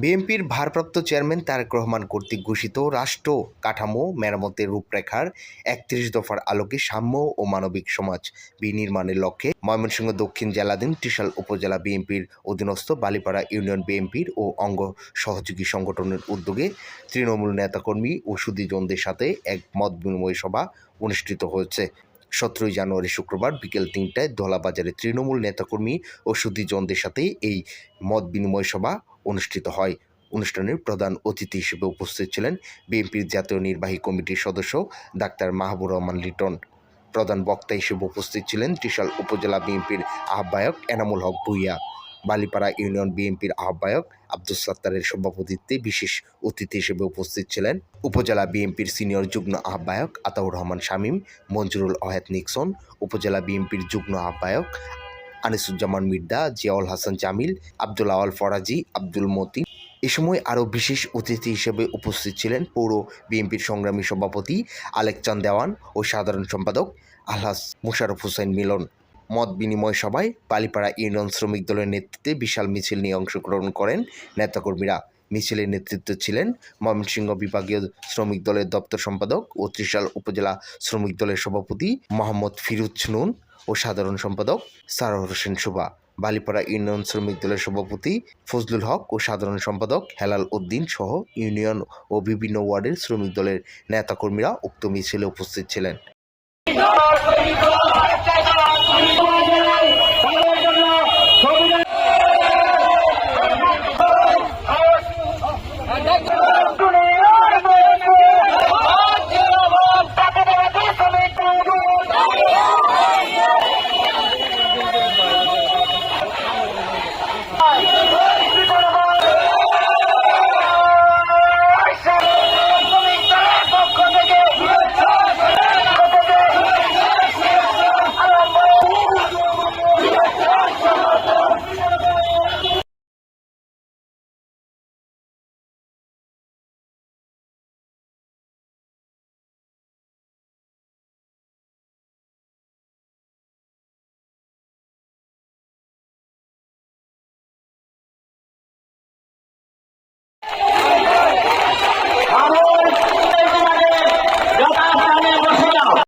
বিএনপির ভারপ্রাপ্ত চেয়ারম্যান তারেক রহমান কর্তৃক ঘোষিত রাষ্ট্র কাঠামো, মেরামতের রূপরেখার একত্রিশ দফার আলোকে সাম্য ও মানবিক সমাজ বিনির্মাণের লক্ষ্যে ময়মনসিংহ দক্ষিণ জেলাধীন ত্রিশাল উপজেলা বিএনপির অধীনস্থ বালিপাড়া ইউনিয়ন বিএনপির ও অঙ্গ সহযোগী সংগঠনের উদ্যোগে তৃণমূল নেতাকর্মী ও সুদীজনদের সাথে এক মত বিনিময় সভা অনুষ্ঠিত হয়েছে। সতেরোই জানুয়ারি শুক্রবার বিকেল তিনটায় ধলাবাজারে তৃণমূল নেতাকর্মী ও সুদীজনদের সাথে এই মত বিনিময় সভা অনুষ্ঠিত হয়। অনুষ্ঠানের প্রধান অতিথি হিসেবে উপস্থিত ছিলেন বিএনপির জাতীয় নির্বাহী কমিটির সদস্য ডাক্তার মাহবুর রহমান লিটন। প্রধান বক্তা হিসেবে উপস্থিত ছিলেন ত্রিশাল উপজেলা বিএনপির আহ্বায়ক এনামুল হক ভুইয়া। বালিপাড়া ইউনিয়ন বিএনপির আহ্বায়ক আব্দুল সাত্তারের সভাপতিত্বে বিশেষ অতিথি হিসেবে উপস্থিত ছিলেন উপজেলা বিএনপির সিনিয়র যুগ্ম আহ্বায়ক আতাউর রহমান শামীম, মঞ্জুরুল আয়াত নিক্সন, উপজেলা বিএনপির যুগ্ম আহ্বায়ক আনিসুজ্জামান মির্দা, জিয়াউল হাসান জামিল, আব্দুল আওয়াল ফরাজি, আব্দুল মতিন। এ সময় আরও বিশেষ অতিথি হিসেবে উপস্থিত ছিলেন পৌর বিএনপির সংগ্রামী সভাপতি আলেক চান দেওয়ান ও সাধারণ সম্পাদক আলহাস মুশারফ হোসেন মিলন। মত বিনিময় সভায় বালিপাড়া ইউনিয়ন শ্রমিক দলের নেতৃত্বে বিশাল মিছিল নিয়ে অংশগ্রহণ করেন নেতাকর্মীরা। মিছিলের নেতৃত্বে ছিলেন ময়মনসিংহ বিভাগীয় শ্রমিক দলের দপ্তর সম্পাদক ও ত্রিশাল উপজেলা শ্রমিক দলের সভাপতি মোহাম্মদ ফিরুজ নুন। ও সাধারণ সম্পাদক সারোয়ার হোসেন শোভা বালিপাড়া ইউনিয়ন শ্রমিক দলের সভাপতি ফজলুল হক ও সাধারণ সম্পাদক হেলাল উদ্দিন সহ ইউনিয়ন ও বিভিন্ন ওয়ার্ডের শ্রমিক দলের নেতাকর্মীরা উক্ত মিছিলে উপস্থিত ছিলেন।